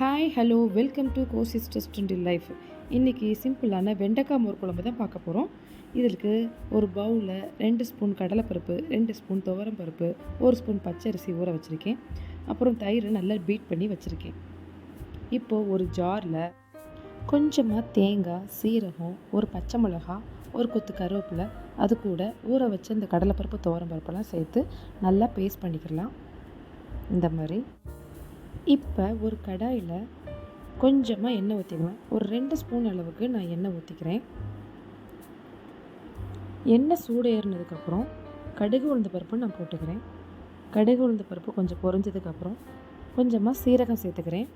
Hi hello welcome to கோசிஸ்டர் student life இன்றைக்கி சிம்பிளான வெண்டைக்காய் மோர் குழம்பு தான் பார்க்க போகிறோம் இதற்கு ஒரு பவுலில் ரெண்டு ஸ்பூன் கடலைப்பருப்பு ரெண்டு ஸ்பூன் துவரம் பருப்பு ஒரு ஸ்பூன் பச்சரிசி ஊற வச்சுருக்கேன். அப்புறம் தயிர் நல்லா பீட் பண்ணி வச்சுருக்கேன். இப்போது ஒரு ஜாரில் கொஞ்சமாக தேங்காய் சீரகம் ஒரு பச்சை மிளகாய் ஒரு கொத்து கருவேப்பிலை அது கூட ஊற வச்ச இந்த கடலைப்பருப்பு துவரம் பருப்பெல்லாம் சேர்த்து நல்லா பேஸ்ட் பண்ணிக்கலாம். இந்த மாதிரி. இப்போ ஒரு கடாயில் கொஞ்சமாக எண்ணெய் ஊற்றிக்கலாம் ஒரு ரெண்டு ஸ்பூன் அளவுக்கு நான் எண்ணெய் ஊற்றிக்கிறேன் எண்ணெய் சூடு ஏறினதுக்கப்புறம் கடுகு உளுந்த பருப்பு நான் போட்டுக்கிறேன். கடுகு உளுந்த பருப்பு கொஞ்சம் பொறிஞ்சதுக்கப்புறம் கொஞ்சமாக சீரகம் சேர்த்துக்கிறேன்.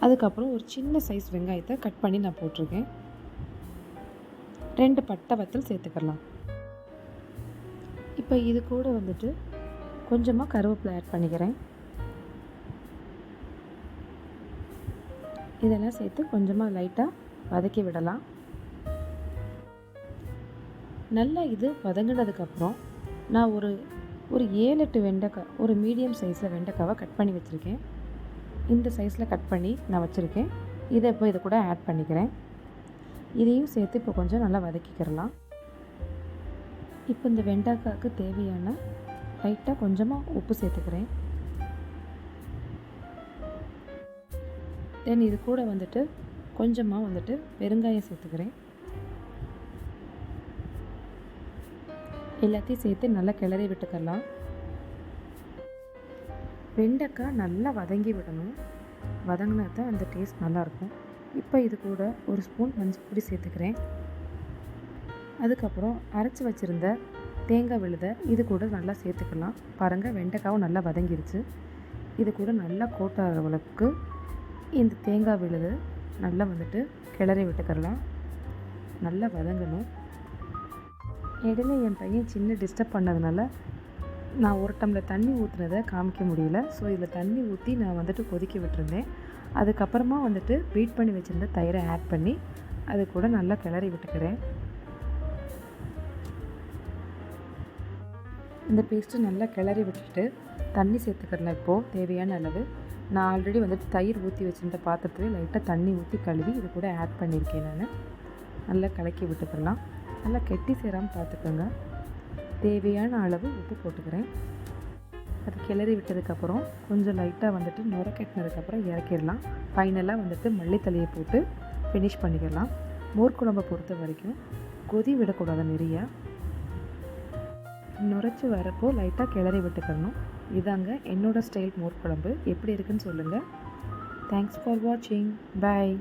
அதுக்கப்புறம் ஒரு சின்ன சைஸ் வெங்காயத்தை கட் பண்ணி நான் போட்டிருக்கேன். ரெண்டு பட்டை வத்தல் சேர்த்துக்கலாம். இப்போ இது கூட வந்துட்டு கொஞ்சமாக கருவேப்பிலை ஆட் பண்ணிக்கிறேன். இதெல்லாம் சேர்த்து கொஞ்சமாக லைட்டாக வதக்கி விடலாம். நல்லா இது வதங்கினதுக்கப்புறம் நான் ஒரு ஒரு ஏழு எட்டு வெண்டைக்காய் ஒரு மீடியம் சைஸில் வெண்டைக்காவை கட் பண்ணி வச்சுருக்கேன். இந்த சைஸில் கட் பண்ணி நான் வச்சுருக்கேன். இதை இப்போ இதை கூட ஆட் பண்ணிக்கிறேன். இதையும் சேர்த்து இப்போ கொஞ்சம் நல்லா வதக்கிக்கிறலாம் இப்போ இந்த வெண்டைக்காய்க்கு தேவையான லைட்டாக கொஞ்சமாக உப்பு சேர்த்துக்கிறேன். தென் இது கூட வந்துட்டு கொஞ்சமாக வந்துட்டு பெருங்காயம் சேர்த்துக்கிறேன். எல்லாத்தையும் சேர்த்து நல்லா கிளறி விட்டுக்கலாம். வெண்டைக்காய் நல்லா வதங்கி விடணும். வதங்கினா தான் அந்த டேஸ்ட் நல்லாயிருக்கும். இப்போ இது கூட ஒரு ஸ்பூன் மஞ்சள் பொடி சேர்த்துக்கிறேன். அதுக்கப்புறம் அரைச்சி வச்சுருந்த தேங்காய் விழுதை இது கூட நல்லா சேர்த்துக்கலாம். பாருங்கள் வெண்டைக்காவும் நல்லா வதங்கிருச்சு. இது கூட நல்லா கோட்டாகிற அளவுக்கு இந்த தேங்காய் விழுது நல்லா வந்துட்டு கிளறி விட்டுக்கரலாம் நல்லா வதங்கணும். இடையில என் பையன் சின்ன டிஸ்டர்ப் பண்ணதுனால நான் ஒரு டம்ளர் தண்ணி ஊற்றுனதை காமிக்க முடியல. ஸோ இதில் தண்ணி ஊற்றி நான் வந்துட்டு கொதிக்க விட்டுருந்தேன். அதுக்கப்புறமா வந்துட்டு பீட் பண்ணி வச்சுருந்த தயிரை ஆட் பண்ணி அது கூட நல்லா கிளறி விட்டுக்கிறேன். இந்த பேஸ்ட்டு நல்லா கிளறி விட்டுட்டு தண்ணி சேர்த்துக்கிறேன் இப்போது தேவையான அளவு. நான் ஆல்ரெடி வந்துட்டு தயிர் ஊற்றி வச்சுருந்த பாத்திரத்துலேயே லைட்டாக தண்ணி ஊற்றி கழுவி இது கூட ஆட் பண்ணியிருக்கேன் நான். நல்லா கலக்கி விட்டுக்கலாம் நல்லா கெட்டி சேராமல் பார்த்துக்கோங்க தேவையான அளவு உப்பு போட்டுக்கிறேன். அது கிளறி விட்டதுக்கப்புறம் கொஞ்சம் லைட்டாக வந்துட்டு நுர கட்டினதுக்கப்புறம் இறக்கிடலாம். ஃபைனலாக வந்துட்டு மல்லித்தலையை போட்டு ஃபினிஷ் பண்ணிக்கலாம். மோர் குழம்பை பொறுத்த வரைக்கும் கொதி விடக்கூடாது நிறைய. நுரைச்சி வரப்போ லைட்டாக கிளறி விட்டுக்கணும். இதாங்க என்னோடய ஸ்டைல் மோர் குழம்பு. எப்படி இருக்குன்னு சொல்லுங்கள் தேங்க்ஸ் ஃபார் வாட்சிங் பாய்